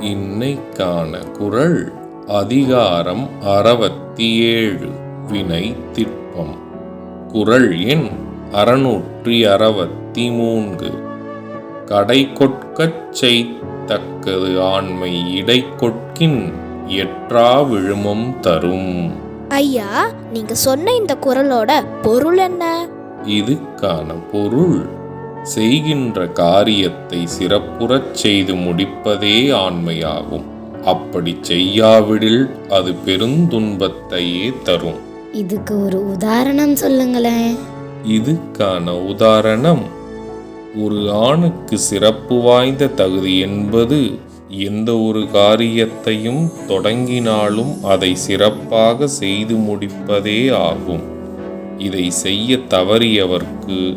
இன்னைக்கான குரல் அதிகாரம் அறுபத்தி ஏழு வினை திட்பம். குரல் எண் அறுநூற்றி அறுபத்தி மூன்று கடை கொட்கச் செய்தக்கது ஆண்மை இடை கொட்கின் எற்றா விழுமம் தரும். ஐயா நீங்க சொன்ன இந்த குரலோட பொருள் என்ன? இதுக்கான பொருள் செய்கின்ற காரியத்தை சிறப்புறச் செய்து முடிப்பதே ஆண்மையாகும். அப்படி செய்யாவிடில் அது பெருந்துன்பத்தையே தரும். இதுக்கு ஒரு உதாரணம் சொல்லுங்களேன். இதுக்கான உதாரணம் ஒரு ஆணுக்கு சிறப்பு வாய்ந்த தகுதி என்பது எந்த ஒரு காரியத்தையும் தொடங்கினாலும் அதை சிறப்பாக செய்து முடிப்பதே ஆகும். இதை செய்ய தவறியவர்க்கு